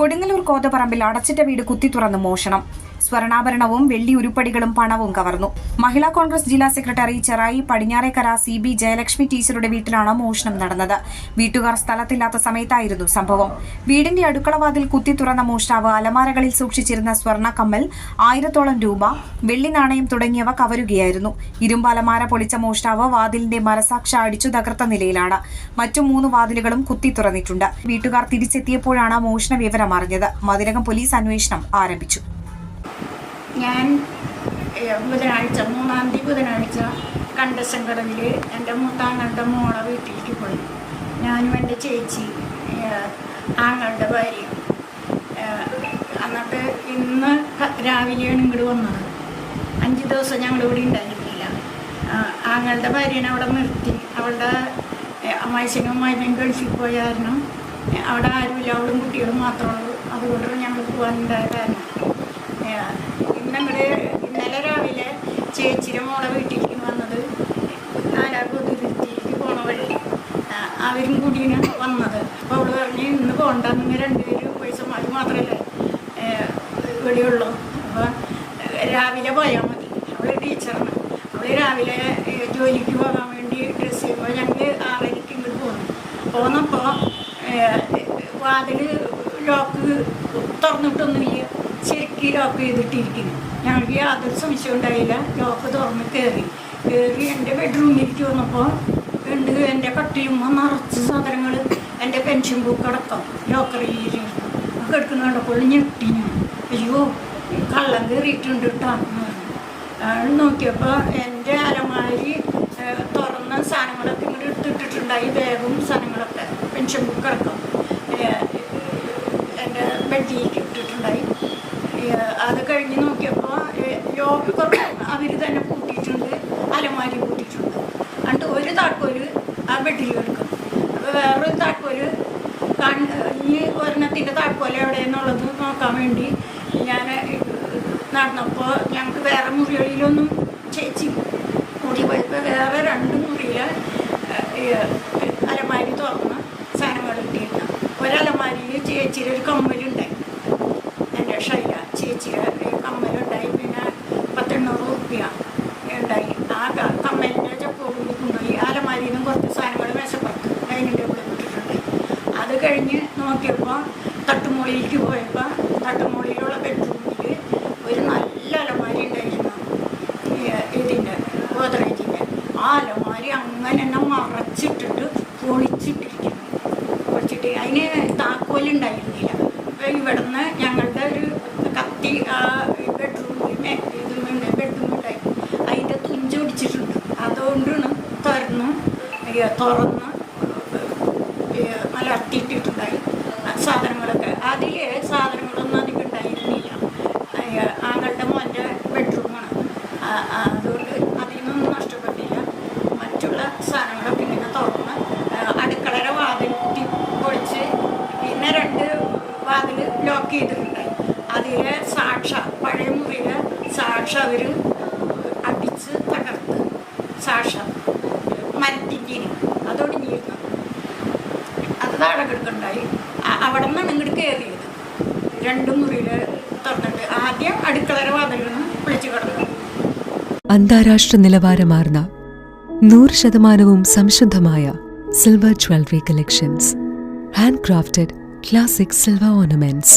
കൊടുങ്ങല്ലൂർ കോതപറമ്പിൽ അടച്ചിട്ട വീട് കുത്തി തുറന്ന് മോഷണം. സ്വർണാഭരണവും വെള്ളി ഉരുപ്പടികളും പണവും കവർന്നു. മഹിളാ കോൺഗ്രസ് ജില്ലാ secretary Cherai Padinjarekkara C B Jayalakshmi ടീച്ചറുടെ വീട്ടിലാണ് മോഷണം നടന്നത്. വീട്ടുകാർ സ്ഥലത്തില്ലാത്ത സമയത്തായിരുന്നു സംഭവം. വീടിന്റെ അടുക്കളവാതിൽ കുത്തി തുറന്ന മോഷ്ടാവ് അലമാരകളിൽ സൂക്ഷിച്ചിരുന്ന സ്വർണ കമ്മൽ ആയിരത്തോളം രൂപ വെള്ളി നാണയം തുടങ്ങിയവ കവരുകയായിരുന്നു. ഇരുമ്പ് അലമാര പൊളിച്ച മോഷ്ടാവ് വാതിലിന്റെ മരസാക്ഷ അടിച്ചു തകർത്ത നിലയിലാണ്. മറ്റു മൂന്ന് വാതിലുകളും കുത്തി തുറന്നിട്ടുണ്ട്. വീട്ടുകാർ തിരിച്ചെത്തിയപ്പോഴാണ് മോഷണ വിവരം അറിഞ്ഞത് മതിരകം പോലീസ് അന്വേഷണം ആരംഭിച്ചു. ഞാൻ ബുധനാഴ്ച മൂന്നാം തീയതി ബുധനാഴ്ച കണ്ടശങ്കടവിൽ എന്റെ മൂത്താങ്ങളുടെ മോളെ വീട്ടിലേക്ക് പോയി. ഞാനും എന്റെ ചേച്ചി ആങ്ങളുടെ ഭാര്യ. എന്നിട്ട് ഇന്ന് രാവിലെയാണ് ഇങ്ങോട്ട് വന്നത്. അഞ്ച് ദിവസം ഞങ്ങൾ ഇവിടെ ഉണ്ടായിരുന്നില്ല. ആങ്ങളുടെ ഭാര്യനെ അവിടെ നിർത്തി. അവളുടെ അമ്മായിശനും അമ്മായിനും ഗൾഫിൽ പോയ അവിടെ ആരുമില്ല അവളും കുട്ടികളും മാത്രമേ ഉള്ളൂ അതുകൊണ്ടാണ് ഞങ്ങൾ പോകാനുണ്ടായ കാരണം. ഏഹ് ഇന്നങ്ങൾ ഇന്നലെ രാവിലെ ചേച്ചിയുടെ മോളെ വീട്ടിലേക്ക് വന്നത്. നാലാപുതിരുത്തിക്ക് പോണ വഴി. അവരും കൂടിയാണ് വന്നത്. അപ്പോൾ അവൾ പറഞ്ഞ് ഇന്ന് പോകണ്ട നിങ്ങൾ രണ്ടുപേരും പൈസ അത് മാത്രമല്ലേ വെളിയുള്ളൂ അപ്പോൾ രാവിലെ പോയാൽ മതി. അവൾ ടീച്ചറാണ്. അവൾ രാവിലെ ജോലിക്ക് പോകാൻ വേണ്ടി ഡ്രസ്സ് ചെയ്യുമ്പോൾ ഞങ്ങൾ ആറരയ്ക്ക് ഇങ്ങോട്ട് പോന്നു. പോന്നപ്പോൾ വാതിൽ ലോക്ക് തുറന്നിട്ടൊന്നുമില്ല. ശരിക്കും ലോക്ക് ചെയ്തിട്ടിരിക്കുന്നു. ഞങ്ങൾക്ക് യാതൊരു സംശയം ഉണ്ടായില്ല. ലോക്ക് തുറന്ന് കയറി കയറി എന്റെ ബെഡ്റൂമിലേക്ക് വന്നപ്പോൾ ഉണ്ട് എന്റെ കട്ടിലും നിറച്ച് സാധനങ്ങൾ എന്റെ പെൻഷൻ ബുക്ക് അടക്കം ലോക്കറി ഒക്കെ എടുക്കുന്ന കണ്ടപ്പോൾ ഞെട്ടി ഞാൻ. അയ്യോ കള്ളം കയറിയിട്ടുണ്ട് കേട്ടോ നോക്കിയപ്പോൾ എന്റെ അലമാരി തുറന്ന സാധനങ്ങളൊക്കെ ഇങ്ങോട്ട് എടുത്തിട്ടിട്ടുണ്ടായി. ബാഗും സാധനങ്ങളൊക്കെ. അടക്കം ഏഹ്, എന്റെ ബെഡിലേക്ക് ഇട്ടിട്ടുണ്ടായി. അത് കഴിഞ്ഞ് നോക്കിയപ്പോൾ ലോക്ക് അവർ തന്നെ കൂട്ടിയിട്ടുണ്ട് അലമാരി കൂട്ടിയിട്ടുണ്ട്. എന്നിട്ട് ഒരു താക്കോൽ ആ ബെഡിൽ എടുക്കും. അപ്പോൾ വേറൊരു താക്കോൽ ഈ ഒരെണ്ണത്തിന്റെ താക്കോൽ എവിടെയെന്നുള്ളത് നോക്കാൻ വേണ്ടി ഞാൻ നടന്നപ്പോൾ ഞങ്ങൾക്ക് വേറെ മുറികളിലൊന്നും ചേച്ചി കൂടി പോയപ്പോൾ വേറെ രണ്ട് മുറിയിൽ അലമാരി തുറന്ന് സാധനങ്ങൾ കിട്ടിയിരുന്നു ഒരലമാരിയിൽ ചേച്ചിയുടെ ഒരു കമ്മലുണ്ടായി എന്റെ ഷൈല ചേച്ചിയുടെ ഒരു കമ്മലുണ്ടായി. പിന്നെ പത്തെണ്ണൂറ് റുപ്യ ഉണ്ടായി. ആ കമ്മലിന്റെ ചപ്പോട് കൊണ്ടുപോയി നിന്നും കുറച്ച് സാധനങ്ങൾ മേശപ്പുറത്ത് ഡൈനിങ് ടേബിളിൽ വിട്ടിട്ടുണ്ട് അത് കഴിഞ്ഞ് നോക്കിയപ്പോൾ തട്ടുമുളിയിലേക്ക് പോയപ്പോൾ തട്ടുമുളിയിലുള്ള ബെഡ്റൂമിൽ ഒരു നല്ല അലമാരി ഉണ്ടായിരുന്നു. ഇതിന്റെ ഗോദ്രേജിന്റെ. ആ അലമാരി അങ്ങനെ തന്നെ മറച്ചിട്ടിട്ട് താക്കോലുണ്ടായിരുന്നില്ല അപ്പൊ ഇവിടുന്ന് ഞങ്ങളുടെ ഒരു കത്തി ആ ബെഡ്റൂമിൽ ബെഡ്റൂം ബെഡ്റൂമുണ്ടായി അതിന്റെ തുഞ്ച് പിടിച്ചിട്ടുണ്ട്. അതുകൊണ്ടാണ് തുറന്ന് തുറന്ന് മലർത്തിയിട്ടിട്ടുണ്ടായി സാധനങ്ങളൊക്കെ. അതിൽ സാധനങ്ങളൊന്നും അധികം ഉണ്ടായിരുന്നില്ല. ആങ്ങളുടെ മോന്റെ ബെഡ്റൂമാണ് ആ- ആ, അതുകൊണ്ട് അതിൽ നിന്നൊന്നും നഷ്ടപ്പെട്ടില്ല മറ്റുള്ള സാധനങ്ങളൊക്കെ ഇങ്ങനെ തുറന്ന് ആ, അടുക്കളയുടെ വാതിൽ കുത്തി പൊളിച്ച് പിന്നെ രണ്ട് വാതിൽ ലോക്ക് അതിലെ സാക്ഷ പഴയ മുറിയിലെ സാക്ഷ അവർ അടിച്ച് തകർത്ത്. സാക്ഷ. മരത്തിന്റെ അതൊടിഞ്ഞിരുന്നു. അത് താഴെ കിടക്കുന്നുണ്ടായി അവിടെ നിന്നാണ് ഇങ്ങോട്ട് കയറിയത് രണ്ട് മുറിയിൽ തുറന്നിട്ട് ആദ്യം അടുക്കളര വാതിലിൽ നിന്ന് കിടന്നു. അന്താരാഷ്ട്ര നിലവാരമാർന്ന നൂറ് ശതമാനവും സംശുദ്ധമായ silver jewellery collections hand crafted classic silver ornaments